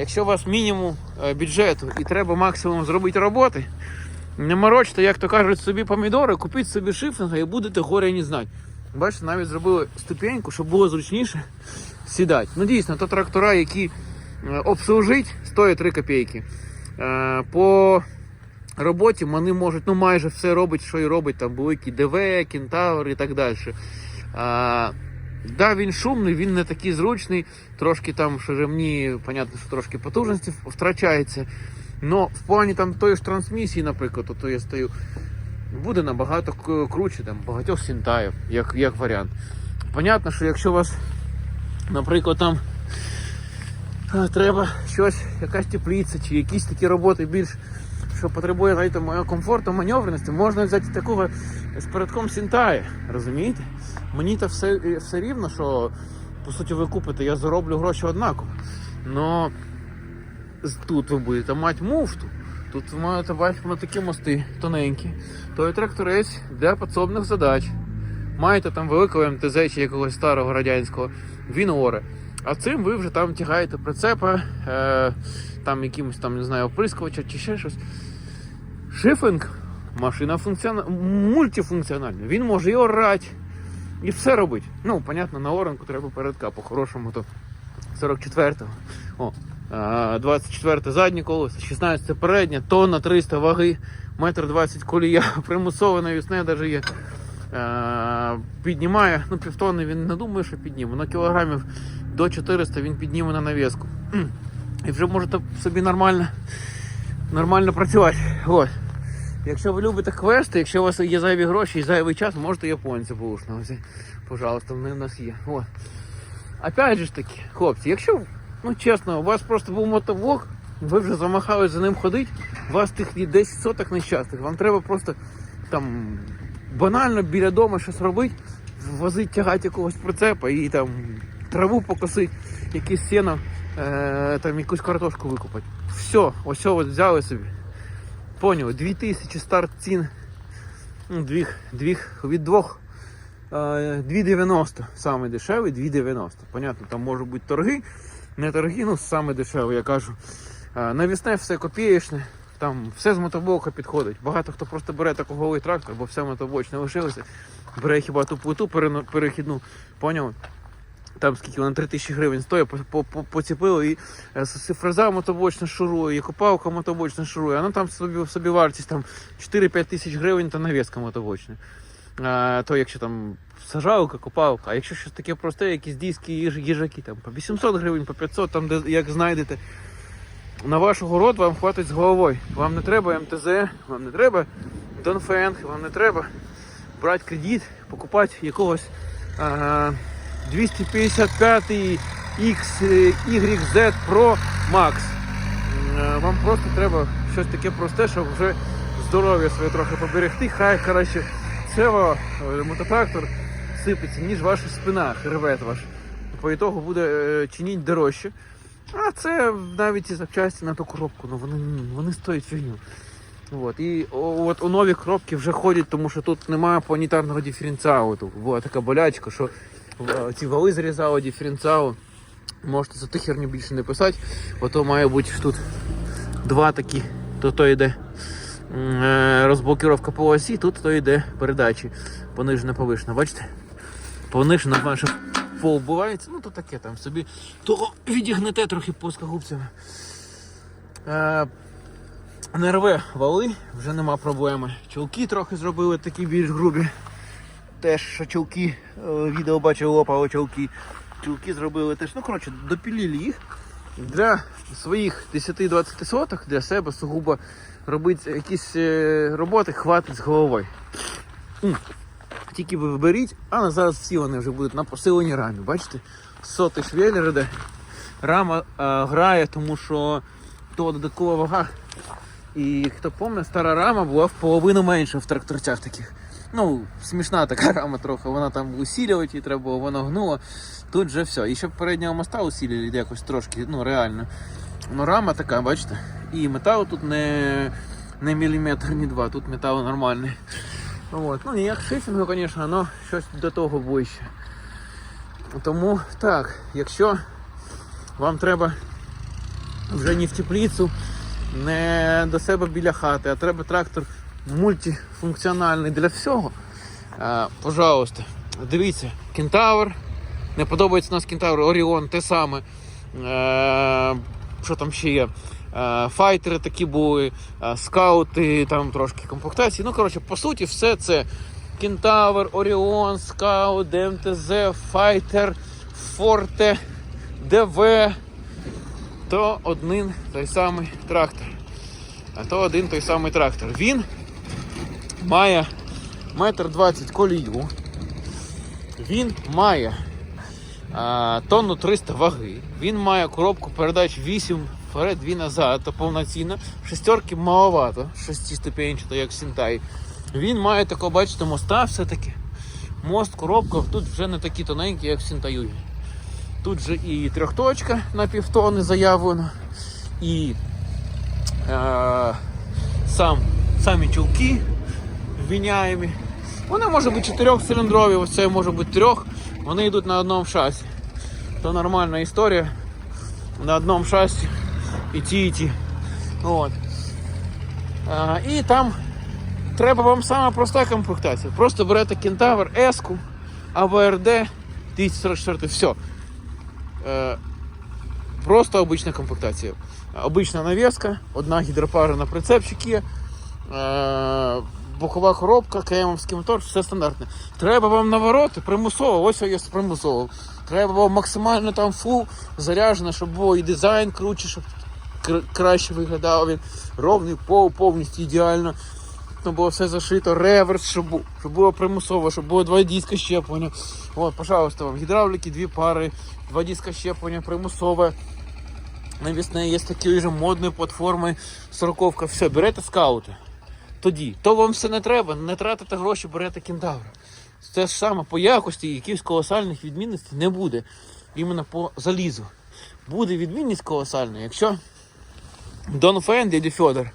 якщо у вас мінімум е, бюджету і треба максимум зробити роботи, не морочте, як то кажуть, собі помідори, купіть собі шифінга і будете горя не знати. Бачите, навіть зробили ступеньку, щоб було зручніше сідати. Ну дійсно, то трактора, які е, обслужить, стоять 3 копійки. Е, По роботі вони можуть ну майже все робить, що і робить там великі ДВ, Кентавр і так далі. Да, він шумний, він не такий зручний, трошки там шеремні, понятно, що трошки потужності втрачається. Но в плані там тої ж трансмісії, наприклад, то я стою, буде набагато круче, там багатьох сінтаїв, як, як варіант. Понятно, що якщо у вас, наприклад, там треба щось, якась теплиця чи якісь такі роботи більш, що потребує мого комфорту, маневреності, можна взяти такого з передком Сінтая, розумієте? Мені то все, все рівно, що по суті ви купите, я зароблю гроші однаково. Но тут ви будете мати муфту. Тут ви маєте бачити такі мости тоненькі. Той тракторець для підсобних задач. Маєте там великого МТЗ чи якогось старого радянського, він оре. А цим ви вже там тягаєте прицепа, е, там якимось там, не знаю, оприскувача чи ще щось. Шифинг, машина функціона... мультифункціональна. Він може і орати, і все робить. Ну, понятно, на оранку треба передка, по-хорошому то 44-го. О, а, 24 заднє колесо, 16 переднє, тонна 300 ваги, метр 20 колія, примусове навісне навіть є. Піднімає, ну півтонни він не думає, що підніме, але кілограмів до 400 він підніме на навіску. І вже можете собі нормально, нормально працювати. От. Якщо ви любите квести, якщо у вас є зайві гроші і зайвий час, можете японця взяти. Пожалуйста, вони у нас є. От. Опять же ж таки, хлопці, якщо, ну чесно, у вас просто був мотоблок, ви вже замахались за ним ходити, у вас тих є 10 соток нещасних, вам треба просто там банально біля дому щось робити, возити, тягати якогось прицепа і там траву покосити, якесь сіно, е, там якусь картошку викупати. Все, ось от взяли собі. Поняв, 2000 старт цін. Ну, двіх, двіх, від двох. е, 2,90 саме дешевий, 2,90. Понятно, там можуть бути торги, не торги, ну саме дешевий, я кажу. Е, Навісне все копієчне, там все з мотоблока підходить. Багато хто просто бере такий голий трактор, бо все мотоблочне лишилося. Бере хіба ту плиту перехідну, поняв? Там скільки вона 3 тисячі гривень стоїть, по- по- по- поціпили і е, фреза мотоблочна шурує, і копалка мотоблочна шурує, а ну там собі, собі вартість там 4-5 тисяч гривень та навіска мотоблочна. А, то якщо там сажалка, копалка, а якщо щось таке просте, якісь диски, їж- їжаки, там по 800 гривень, по 500, там де як знайдете. На ваш город вам хватить з головою. Вам не треба МТЗ, вам не треба Донфенг, вам не треба брати кредит, покупати якогось а, 255 XYZ Pro Max. Е, Вам просто треба щось таке просте, щоб вже здоров'я своє трохи поберегти. Хай краще цево е, мототрактор сипеться, ніж ваша спина, хребет ваш. По ітогу буде е, чиніть дорожче. А це навіть ці запчасті на ту коробку, ну вони, вони стоять фігню. От. І от у нові коробки вже ходять, тому що тут немає планетарного диференціалу. Була така болячка, що ці вали зрізали диференціал. Можете за ту херню більше не писати, бо то має бути тут два такі, то то йде е, розблокировка по осі, тут то йде передачі понижена повишена. Бачите? Понижена, майже поубувається, ну то таке там собі. То відігнете трохи плоскогубцями. Е, не рве вали, вже нема проблеми. Чулки трохи зробили такі більш грубі. Теж що чулки, е, відео бачив, лопали чулки. Чулки зробили теж. Ну, коротше, допілили їх. Для своїх 10-20 соток для себе сугубо робити якісь е, роботи, хватить з головою. Тільки ви виберіть, а зараз всі вони вже будуть на посиленій рамі. Бачите? Сотий швеллер іде. Рама е, грає, тому що то додаткова вага. І хто пам'ятає, стара рама була в половину менша в тракторцях таких. Ну, смішна така рама трохи, вона там усилювати її треба вона гнула. Тут же все. І щоб переднього моста усилили якось трошки, ну реально. Ну рама така, бачите? І метал тут не, не міліметр, ні два, тут метал нормальний. От. Ну ніяк шифінгу, звісно, але щось до того ближче. Тому так, якщо вам треба вже не в теплицю, не до себе біля хати, а треба трактор мультифункціональний для всього. Е, пожалуйста, дивіться, кентавр. Не подобається у нас кентавр, Оріон, те саме. Е, що там ще є? Е, файтери такі були, скаути, там трошки комплектації. Ну, коротше, по суті, все це Кентавр, Оріон, Скаут, ДМТЗ, Файтер, Форте, ДВ. То один той самий трактор. А то один той самий трактор. Він має метр двадцять колію. Він має а, тонну 300 ваги. Він має коробку передач 8 вперед, 2 назад, то повноцінно. Шестерки маловато, шестиступенчато, як Сінтай. Він має такого, бачите, моста все-таки. Мост, коробка тут вже не такі тоненькі, як в Сінтаюї. Тут же і трьохточка на півтони заявлено, і е, сам, самі чулки вміняємі. Вони можуть бути чотирьохциліндрові, ось це може бути трьох. Вони йдуть на одному шасі. То нормальна історія. На одному шасі і ті, і ті. От. А, і там треба вам сама проста комплектація. Просто берете кентавр, S-ку, АВРД, 244, все. Е, просто обична комплектація. Обична навіска, одна гідропара на прицепчик. Е, бокова коробка, КМовський мотор, все стандартне. Треба вам навороти примусово, ось є примусово. Треба вам максимально там фул заряджено, щоб було і дизайн круче, щоб краще виглядав він. Ровний пол повністю ідеально. Щоб було все зашито, реверс, щоб, бу- щоб було примусово, щоб було два диска щеплення. От, пожалуйста, вам гідравліки, дві пари, два диска щеплення, примусове. Навісне є такі вже модні платформи, сороковка, все, берете скаути. Тоді, то вам все не треба, не тратите гроші, берете кентавра. Це ж саме по якості, якихось колосальних відмінностей не буде. Іменно по залізу. Буде відмінність колосальна, якщо Донфен, дядя Федор,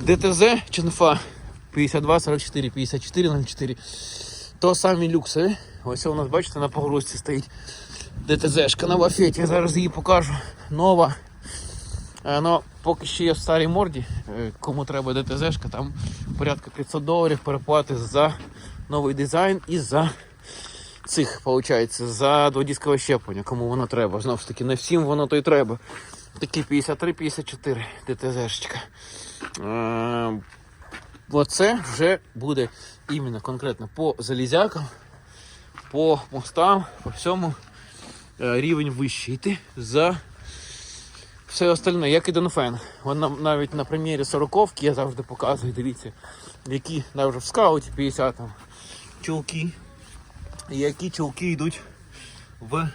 ДТЗ Ченфа 52, 44, 54, 04, то самі люксові. Ось у нас, бачите, на погрузці стоїть ДТЗшка на лафеті. Зараз її покажу. Нова. Е, Ну, поки ще є в старій морді, е, кому треба ДТЗшка, там порядка 500 доларів переплати за новий дизайн і за цих, виходить, за дводіскове щеплення, кому воно треба. Знову ж таки, не всім воно то й треба. Такі 53-54 ДТЗшечка. Е, Оце вже буде іменно конкретно по залізякам, по мостам, по всьому рівень вищий йти за все остальне, як і Донфен. Вона навіть на примірі 40 я завжди показую, дивіться, які навіть в скауті 50 там чулки, які чулки йдуть в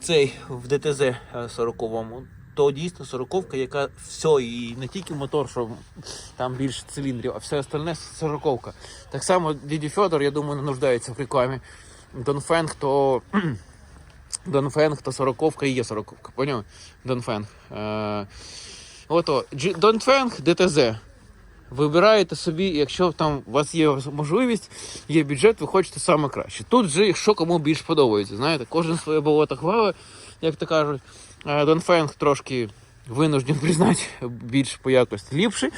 цей в ДТЗ 40-му. То дійсно 40 яка все, і не тільки мотор, що там більше циліндрів, а все остальне 40 Так само діді Федор, я думаю, не нуждається в рекламі. Донфенг, то Донфенг, то 40 і є 40 поняв? Донфенг. Е, ото, Донфенг ДТЗ. Вибираєте собі, якщо там у вас є можливість, є бюджет, ви хочете саме краще. Тут же що кому більш подобається. Знаєте, кожен своє болото хвали, як то кажуть. Е, Донфенг трошки винужден признати більш по якості ліпший,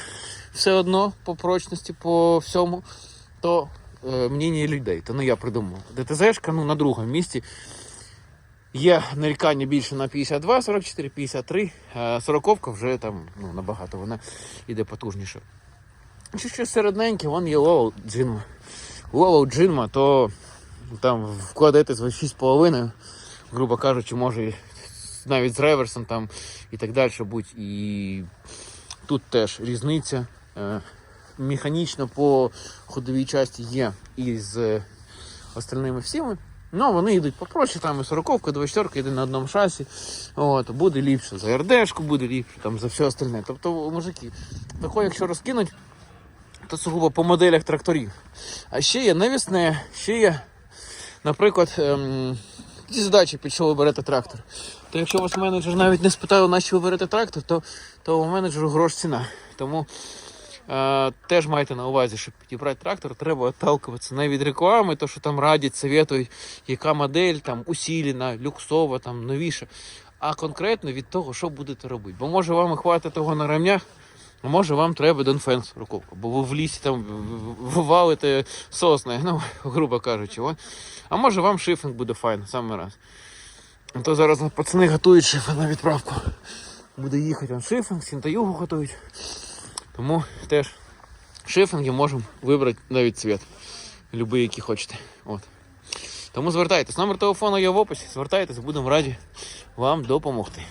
все одно по прочності, по всьому. То е, мнення людей, то не я придумав. ДТЗшка ну, на другому місці. Є нарікання більше на 52, 44, 53, а 40 вже там ну, набагато вона іде потужніше. Чи ще середненьке, вон є лоу джинма. Лоу джинма, то там вкладаєте за 6,5, грубо кажучи, може навіть з реверсом там і так далі будь. І тут теж різниця. Е, Механічно по ходовій часті є і з е, остальними всіми. Ну, вони йдуть попроще, там і 40 24 йде на одному шасі. От, буде ліпше за РДшку, буде ліпше там, за все остальне. Тобто, мужики, тако, якщо розкинуть, то сугубо по моделях тракторів. А ще є навісне, ще є, наприклад, ем, задачі, під що ви берете трактор. То якщо ваш менеджер навіть не спитає, на що ви берете трактор, то, то у менеджеру грош ціна. Тому теж майте на увазі, щоб підібрати трактор, треба отталкуватися не від реклами, то що там радять, советують, яка модель там усілена, люксова, там новіша. а конкретно від того, що будете робити. Бо може вам і хватить того на ремнях, а може вам треба Донфенс руковка, бо ви в лісі там валите сосни, ну, грубо кажучи. От. А може вам шифінг буде файно, саме раз. А то зараз пацани готують шифінг на відправку. Буде їхати он шифінг, сінтаюгу готують. Тому теж шифінги можемо вибрати навіть цвіт. Любий, який хочете. От. Тому звертайтесь. Номер телефону є в описі. Звертайтесь, будемо раді вам допомогти.